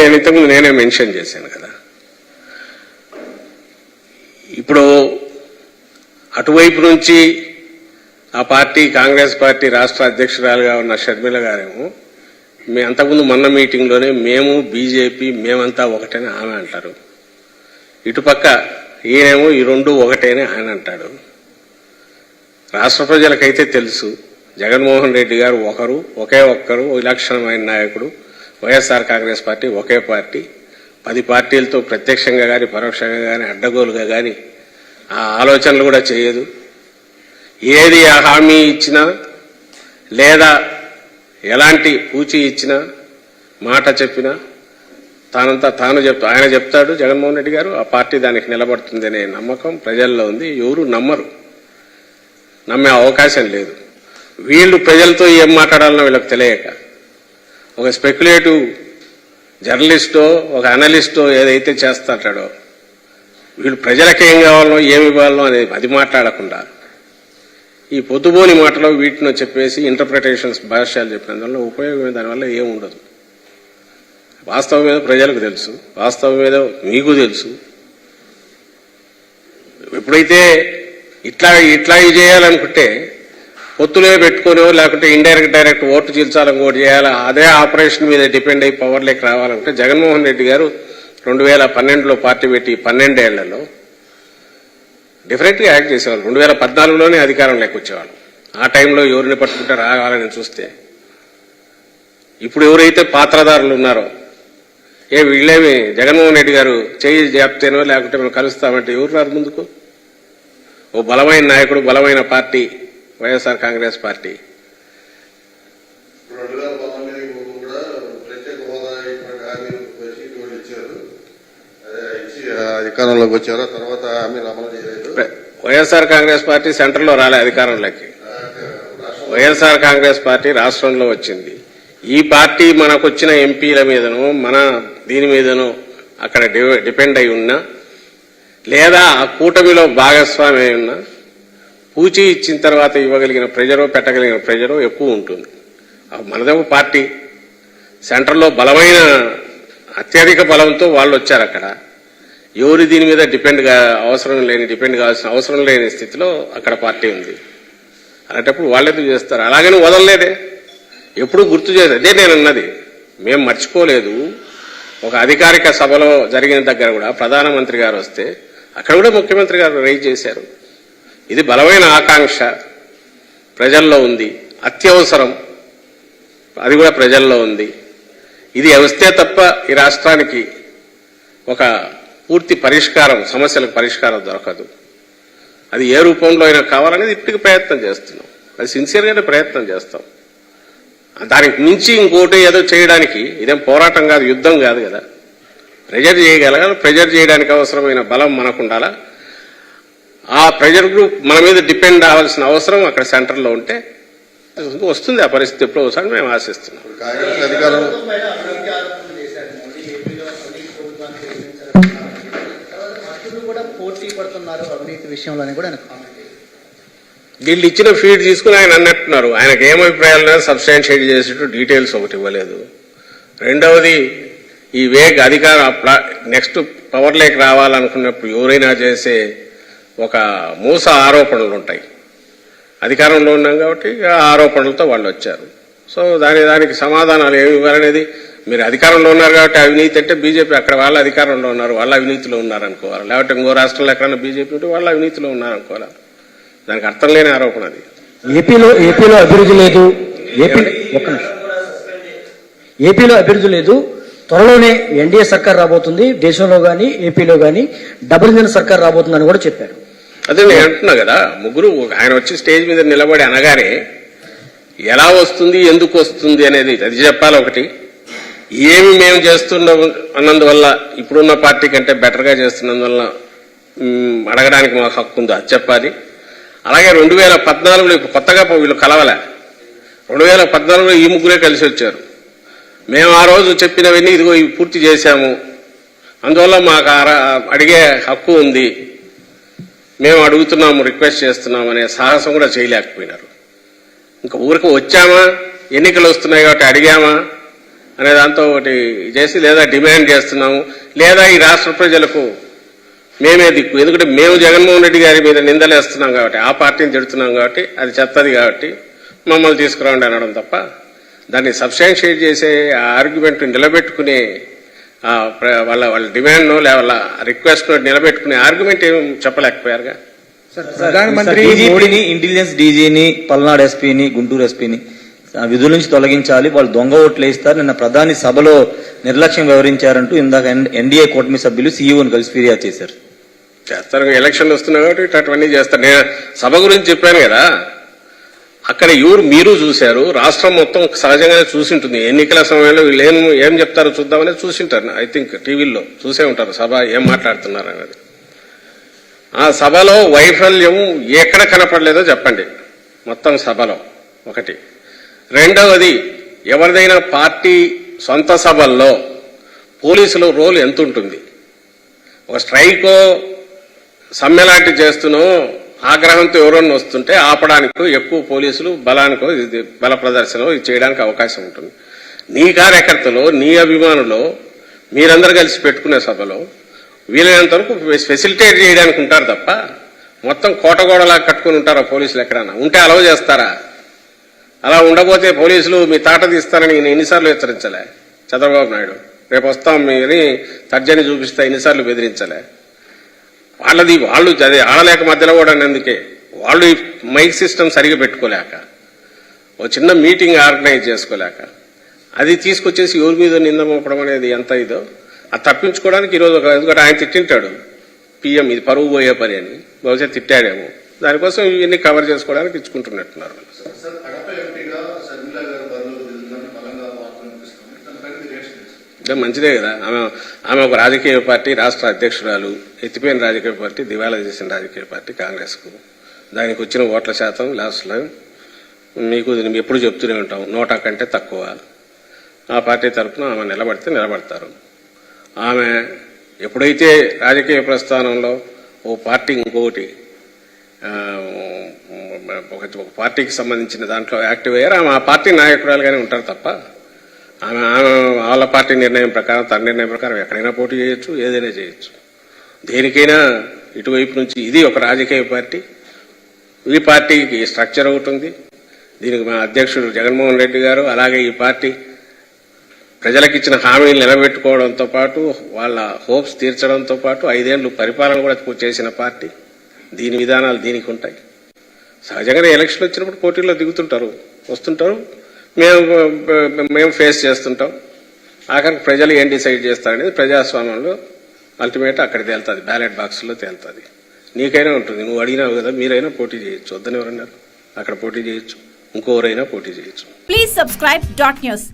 నేను ఇంతకుముందు నేనే మెన్షన్ చేశాను కదా. ఇప్పుడు అటువైపు నుంచి ఆ పార్టీ కాంగ్రెస్ పార్టీ రాష్ట్ర అధ్యక్షురాలుగా ఉన్న షర్మిల గారేమో మే అంతకుముందు మొన్న మీటింగ్లోనే మేము బీజేపీ మేమంతా ఒకటని ఆమె అంటారు. ఇటుపక్క ఈయనేమో ఈ రెండు ఒకటేనే ఆయన అంటాడు. రాష్ట్ర ప్రజలకైతే తెలుసు జగన్మోహన్ రెడ్డి గారు ఒకరు ఒకే ఒక్కరు విలక్షణమైన నాయకుడు వైఎస్ఆర్ కాంగ్రెస్ పార్టీ ఒకే పార్టీ. పది పార్టీలతో ప్రత్యక్షంగా కానీ పరోక్షంగా కానీ అడ్డగోలుగా కానీ ఆ ఆలోచనలు కూడా చేయదు. ఏది హామీ ఇచ్చినా లేదా ఎలాంటి పూచి ఇచ్చినా మాట చెప్పినా తానంతా తాను చెప్తా ఆయన చెప్తాడు జగన్మోహన్ రెడ్డి గారు ఆ పార్టీ దానికి నిలబడుతుందనే నమ్మకం ప్రజల్లో ఉంది. ఎవరు నమ్మరు. నమ్మే అవకాశం లేదు. వీళ్ళు ప్రజలతో ఏం మాట్లాడాలనో వీళ్ళకి తెలియక. ఒక స్పెక్యులేటివ్ జర్నలిస్టో ఒక అనలిస్టో ఏదైతే చేస్తాడో వీళ్ళు ప్రజలకు ఏం కావాలనో ఏమి ఇవ్వాలనో అనేది అది మాట్లాడకుండా ఈ పొద్దుబోని మాటలో వీటిని చెప్పేసి ఇంటర్ప్రిటేషన్స్ భాష్యాలు చెప్పినందువల్ల ఉపయోగం దానివల్ల ఏం ఉండదు. వాస్తవం మీద ప్రజలకు తెలుసు వాస్తవం మీద మీకు తెలుసు. ఎప్పుడైతే ఇట్లా ఇట్లా ఇది చేయాలనుకుంటే పొత్తులే పెట్టుకునో లేకుంటే ఇండైరెక్ట్ డైరెక్ట్ ఓటు చీల్చాలని ఓటు చేయాలా అదే ఆపరేషన్ మీద డిపెండ్ అయ్యి పవర్లోకి రావాలంటే జగన్మోహన్ రెడ్డి గారు రెండు వేల పన్నెండులో పార్టీ పెట్టి పన్నెండేళ్ళలో డిఫరెంట్గా యాక్ట్ చేసేవాళ్ళు. రెండు వేల పద్నాలుగులోనే అధికారంలోకి వచ్చేవాళ్ళు ఆ టైంలో ఎవరిని పట్టుకుంటే రావాలని చూస్తే ఇప్పుడు ఎవరైతే పాత్రదారులు ఉన్నారో ఏ వీళ్ళేమి జగన్మోహన్ రెడ్డి గారు చేయి జాపితేనో లేకుంటే మేము కలుస్తామంటే ఎవరు రారు ముందుకు? ఓ బలమైన నాయకుడు బలమైన పార్టీ వైఎస్ఆర్ కాంగ్రెస్ పార్టీ. అధికారంలోకి వచ్చారు. తర్వాత వైఎస్ఆర్ కాంగ్రెస్ పార్టీ సెంటర్లో రాలే అధికారంలోకి. వైఎస్ఆర్ కాంగ్రెస్ పార్టీ రాష్ట్రంలో వచ్చింది. ఈ పార్టీ మనకు వచ్చిన ఎంపీల మీదనో మన దీని మీదనో అక్కడ డిపెండ్ అయి ఉన్నా లేదా ఆ కూటమిలో భాగస్వామి అయి ఉన్నా పూచి ఇచ్చిన తర్వాత ఇవ్వగలిగిన ప్రెజరో పెట్టగలిగిన ప్రెజరో ఎక్కువ ఉంటుంది. ఆ పార్టీ సెంటర్లో బలమైన అత్యధిక బలంతో వాళ్ళు వచ్చారు అక్కడ. ఎవరి దీని మీద డిపెండ్ అవసరం లేని డిపెండ్ కావాల్సిన అవసరం లేని స్థితిలో అక్కడ పార్టీ ఉంది. అలాంటప్పుడు వాళ్ళెందుకు చేస్తారు? అలాగని వదలలేదే. ఎప్పుడు గుర్తు చేసి అదే నేను అన్నది. మేము మర్చిపోలేదు. ఒక అధికారిక సభలో జరిగిన దగ్గర కూడా ప్రధానమంత్రి గారు వస్తే అక్కడ కూడా ముఖ్యమంత్రి గారు రైజ్ చేశారు. ఇది బలమైన ఆకాంక్ష. ప్రజల్లో ఉంది. అత్యవసరం. అది కూడా ప్రజల్లో ఉంది. ఇది వస్తే తప్ప ఈ రాష్ట్రానికి ఒక పూర్తి పరిష్కారం సమస్యలకు పరిష్కారం దొరకదు. అది ఏ రూపంలో అయినా కావాలనేది ఇప్పటికి ప్రయత్నం చేస్తున్నాం. అది సిన్సియర్గానే ప్రయత్నం చేస్తాం. దానికి మించి ఇంకోటి ఏదో చేయడానికి ఇదేం పోరాటం కాదు యుద్ధం కాదు కదా. ప్రెజర్ చేయగలగాలి ప్రెజర్ చేయడానికి అవసరమైన బలం మనకు ఉండాలా ఆ ప్రెజర్ గ్రూప్ మన మీద డిపెండ్ అవ్వాల్సిన అవసరం అక్కడ సెంటర్లో ఉంటే వస్తుంది ఆ పరిస్థితి ఎప్పుడో ఒకసారి మేము ఆశిస్తున్నాం. వీళ్ళు ఇచ్చిన ఫీడ్ తీసుకుని ఆయన అన్నట్టున్నారు. ఆయనకు ఏం అభిప్రాయాలు సబ్స్టాన్షియేట్ చేసేట్టు డీటెయిల్స్ ఒకటి ఇవ్వలేదు. రెండవది ఈ వేగ్ అధికార నెక్స్ట్ పవర్లోకి రావాలనుకున్నప్పుడు ఎవరైనా చేసే ఒక మూస ఆరోపణలు ఉంటాయి. అధికారంలో ఉన్నాం కాబట్టి ఆ ఆరోపణలతో వాళ్ళు వచ్చారు. సో దాని దానికి సమాధానాలు ఏమి ఇవ్వాలనేది మీరు అధికారంలో ఉన్నారు కాబట్టి అవినీతి అంటే బీజేపీ అక్కడ వాళ్ళ అధికారంలో ఉన్నారు వాళ్ళ అవినీతిలో ఉన్నారు అనుకోవాలి. లేకపోతే ఇంకో రాష్ట్రంలో ఎక్కడైనా బీజేపీ ఉంటే వాళ్ళ అవినీతిలో ఉన్నారు అనుకోవాలి. దానికి అర్థం లేని ఆరోపణ అది. ఏపీలో ఏపీలో అభివృద్ధి లేదు. ఏపీ ఒక్క. ఏపీలో అభివృద్ధి లేదు. త్వరలోనే ఎన్డీఏ సర్కార్ రాబోతుంది. దేశంలో గాని ఏపీలో గాని డబుల్ ఇంజన్ సర్కార్ రాబోతుందని కూడా చెప్పారు. అదే నేను అంటున్నా కదా ముగ్గురు ఆయన వచ్చి స్టేజ్ మీద నిలబడి అనగానే ఎలా వస్తుంది ఎందుకు వస్తుంది అనేది అది చెప్పాలి ఒకటి. ఏమి మేము చేస్తున్నాం అన్నందువల్ల ఇప్పుడున్న పార్టీ కంటే బెటర్గా చేస్తున్నందువల్ల అడగడానికి మాకు హక్కు ఉందో అది చెప్పాలి. అలాగే రెండు వేల పద్నాలుగులో ఇప్పుడు కొత్తగా వీళ్ళు కలవలే. రెండు వేల పద్నాలుగులో ఈ ముగ్గురే కలిసి వచ్చారు. మేము ఆ రోజు చెప్పినవన్నీ ఇదిగో ఇవి పూర్తి చేశాము. అందువల్ల మాకు అడిగే హక్కు ఉంది. మేము అడుగుతున్నాము రిక్వెస్ట్ చేస్తున్నాము అనే సాహసం కూడా చేయలేకపోయినారు. ఇంకా ఊరికి వచ్చామా? ఎన్నికలు వస్తున్నాయి కాబట్టి అడిగామా? అనే దాంతో ఒకటి చేసి లేదా డిమాండ్ చేస్తున్నాము లేదా ఈ రాష్ట్ర ప్రజలకు మేమే దిక్కు. ఎందుకంటే మేము జగన్మోహన్ రెడ్డి గారి మీద నిందలేస్తున్నాం కాబట్టి ఆ పార్టీని తిడుతున్నాం కాబట్టి అది చెత్తది కాబట్టి మమ్మల్ని తీసుకురండి అనడం తప్ప దాన్ని సబ్స్టాన్షియేట్ చేసే ఆ ఆర్గ్యుమెంట్ నిలబెట్టుకునే వాళ్ళ వాళ్ళ డిమాండ్ను వాళ్ళ రిక్వెస్ట్ నిలబెట్టుకునే ఆర్గ్యుమెంట్ ఏం చెప్పలేకపోయారుగా? ప్రధానమంత్రి ఇంటెలిజెన్స్ డీజీని పల్నాడు ఎస్పీని గుంటూరు ఎస్పీని విధుల నుంచి తొలగించాలి వాళ్ళు దొంగ ఓట్లు వేస్తారు నిన్న ప్రధాని సభలో నిర్లక్ష్యం వ్యవహరించారంటూ ఇందాక ఎన్డీఏ కూటమి సభ్యులు సీఈఓని కలిసి ఫిర్యాదు చేశారు. చేస్తారు ఎలక్షన్లు వస్తున్నాయి కాబట్టి ఇట్లాంటివన్నీ చేస్తారు. నేను సభ గురించి చెప్పాను కదా అక్కడ ఎవరు మీరు చూశారు? రాష్ట్రం మొత్తం సహజంగానే చూసింటుంది. ఎన్నికల సమయంలో వీళ్ళు ఏం ఏం చెప్తారో చూద్దామని చూసింటారు. ఐ థింక్ టీవీల్లో చూసే ఉంటారు. సభ ఏం మాట్లాడుతున్నారు అనేది. ఆ సభలో వైఫల్యం ఎక్కడ కనపడలేదో చెప్పండి. మొత్తం సభలో ఒకటి. రెండవది ఎవరిదైనా పార్టీ సొంత సభల్లో పోలీసుల రోల్ ఎంత ఉంటుంది ఒక స్ట్రైకో సమ్మెలాంటి చేస్తూనో ఆగ్రహంతో ఎవరన్నా వస్తుంటే ఆపడానికో ఎక్కువ పోలీసులు బలానికో ఇది బల ప్రదర్శన ఇది చేయడానికి అవకాశం ఉంటుంది. నీ కార్యకర్తలు నీ అభిమానులు మీరందరూ కలిసి పెట్టుకునే సభలో వీలైనంత వరకు ఫెసిలిటేట్ చేయడానికి ఉంటారు తప్ప మొత్తం కోటగోడలా కట్టుకుని ఉంటారా పోలీసులు ఎక్కడన్నా? ఉంటే అలవ చేస్తారా? అలా ఉండబోతే పోలీసులు మీ తాట తీస్తారని నేను ఎన్నిసార్లు హెచ్చరించలే. చంద్రబాబు నాయుడు రేపు వస్తాం మీని తర్జని చూపిస్తా ఎన్నిసార్లు బెదిరించలే. వాళ్ళది వాళ్ళు అదే ఆడలేక మధ్యలో కూడా అందుకే. వాళ్ళు ఈ మైక్ సిస్టమ్ సరిగా పెట్టుకోలేక ఓ చిన్న మీటింగ్ ఆర్గనైజ్ చేసుకోలేక అది తీసుకొచ్చేసి ఎవరి మీద నింద మోపడం అనేది ఎంత ఇదో అది తప్పించుకోవడానికి ఈరోజు ఒక ఎందుకంటే ఆయన తిట్టింటాడు. పిఎం ఇది పరువు పోయే పని అని. బహుశా తిట్టాడేమో. దానికోసం ఇవన్నీ కవర్ చేసుకోవడానికి ఇచ్చుకుంటున్నట్టున్నారు. ఇట్లా మంచిదే కదా. ఆమె ఆమె ఒక రాజకీయ పార్టీ రాష్ట్ర అధ్యక్షురాలు. ఎత్తిపోయిన రాజకీయ పార్టీ దివాలా చేసిన రాజకీయ పార్టీ కాంగ్రెస్కు దానికి వచ్చిన ఓట్ల శాతం లాస్ట్లో మీకు ఎప్పుడు చెప్తూనే ఉంటాం. నోటా కంటే తక్కువ. ఆ పార్టీ తరఫున ఆమె నిలబడితే నిలబడతారు. ఆమె ఎప్పుడైతే రాజకీయ ప్రస్థానంలో ఓ పార్టీ ఇంకొకటి ఒక పార్టీకి సంబంధించిన దాంట్లో యాక్టివ్ అయ్యారు ఆమె ఆ పార్టీ నాయకురాలుగానే ఉంటారు తప్ప ఆమె ఆమె వాళ్ళ పార్టీ నిర్ణయం ప్రకారం తన నిర్ణయం ప్రకారం ఎక్కడైనా పోటీ చేయొచ్చు ఏదైనా చేయొచ్చు. దేనికైనా ఇటువైపు నుంచి ఇది ఒక రాజకీయ పార్టీ. ఈ పార్టీకి స్ట్రక్చర్ ఒకటి ఉంది. దీనికి మా అధ్యక్షుడు జగన్మోహన్ రెడ్డి గారు అలాగే ఈ పార్టీ ప్రజలకు ఇచ్చిన హామీలు నిలబెట్టుకోవడంతో పాటు వాళ్ళ హోప్స్ తీర్చడంతో పాటు ఐదేళ్ళు పరిపాలన కూడా చేసిన పార్టీ. దీని విధానాలు దీనికి ఉంటాయి. సహజంగానే ఎలక్షన్ వచ్చినప్పుడు పోటీల్లో దిగుతుంటారు వస్తుంటారు. మేము మేము ఫేస్ చేస్తుంటాం. ఆఖరికి ప్రజలు ఏం డిసైడ్ చేస్తారనేది ప్రజాస్వామ్యంలో అల్టిమేట్ అక్కడ తేలుతుంది. బ్యాలెట్ బాక్స్లో తేలుతుంది. నీకైనా ఉంటుంది. నువ్వు అడిగినావు కదా మీరైనా పోటీ చేయొచ్చు. వద్దని ఎవరన్నారు అక్కడ పోటీ చేయొచ్చు. ఇంకోరైనా పోటీ చేయొచ్చు. Please subscribe dot news